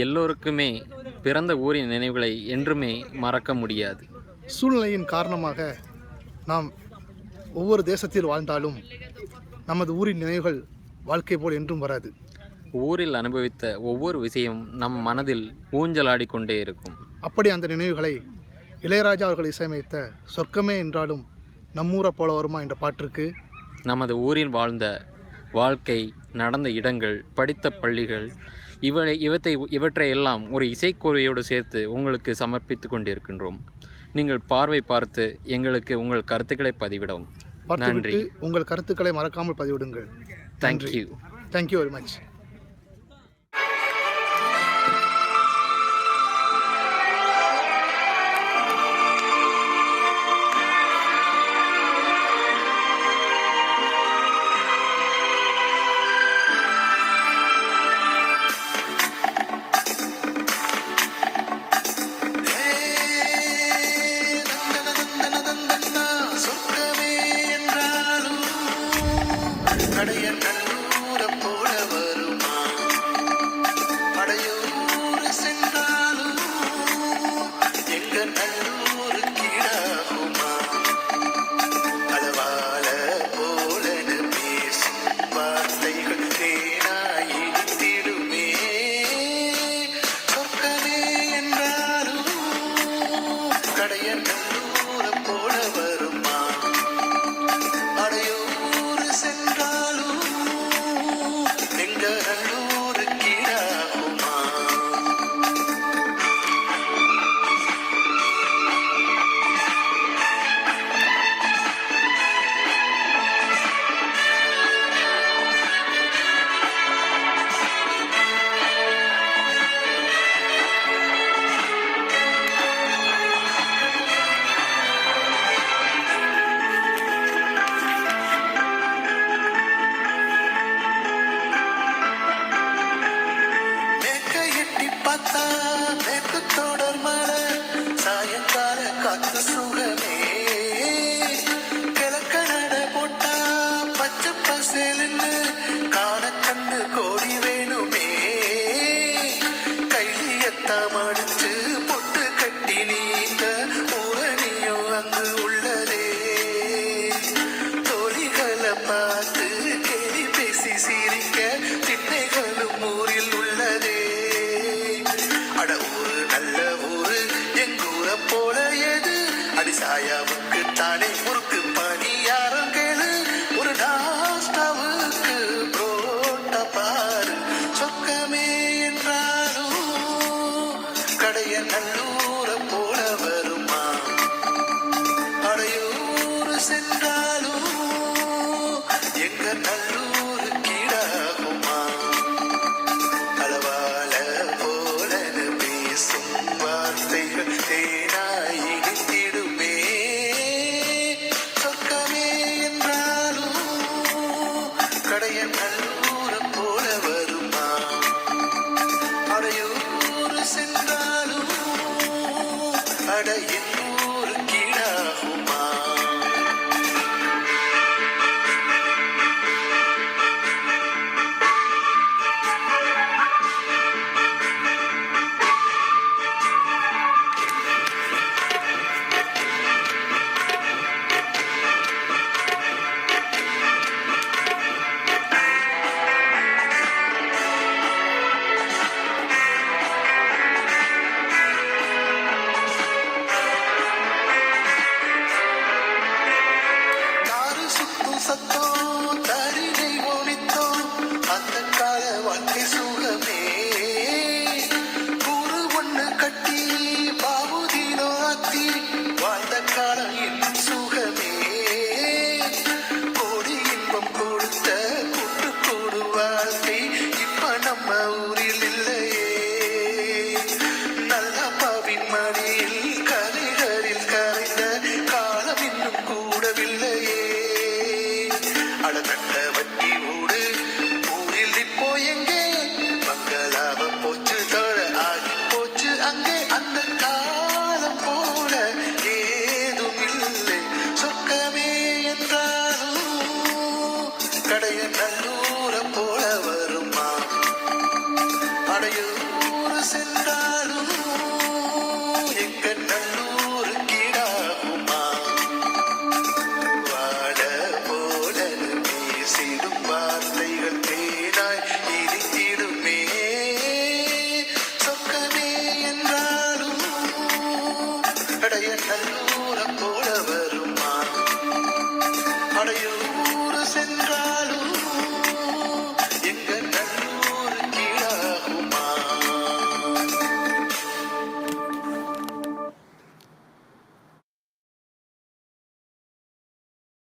எல்லோருக்குமே பிறந்த ஊரின் நினைவுகளை என்றுமே மறக்க முடியாது. சூழ்நிலையின் காரணமாக நாம் ஒவ்வொரு தேசத்தில் வாழ்ந்தாலும் நமது ஊரின் நினைவுகள் வாழ்க்கை போல் என்றும் வராது. ஊரில் அனுபவித்த ஒவ்வொரு விஷயம் நம் மனதில் ஊஞ்சலாடி கொண்டே இருக்கும். அப்படி அந்த நினைவுகளை இளையராஜா அவர்கள் இசையமைத்த சொர்க்கமே என்றாலும் நம்மூரை போல வருமா என்ற பாட்டிற்கு நமது ஊரில் வாழ்ந்த வாழ்க்கை நடந்த இடங்கள் படித்த பள்ளிகள் இவனை இவற்றை இவற்றையெல்லாம் ஒரு இசைக்கோவையோடு சேர்த்து உங்களுக்கு சமர்ப்பித்து கொண்டிருக்கின்றோம் நீங்கள் பார்வை பார்த்து எங்களுக்கு உங்கள் கருத்துக்களை பதிவிடவும். பார்த்துவிட்டு உங்கள் கருத்துக்களை மறக்காமல் பதிவிடுங்கள். Thank you thank you very much தூரம் நல்லூர போல வருமா பார்த்து கேலி பேசி சிரிக்க திட்டைகளும் ஊரில் உள்ளதே. அட ஊரு நல்ல ஊரு எங்கூரை போல எது? அடிசாயாவுக்கு தானே முறுக்கு பணியாரம் கேளு. ஒரு நாஸ்டாவுக்கு புரோட்ட பாரு. சொக்கமே என்றாலும் கடைய நல்லூர் Yeah.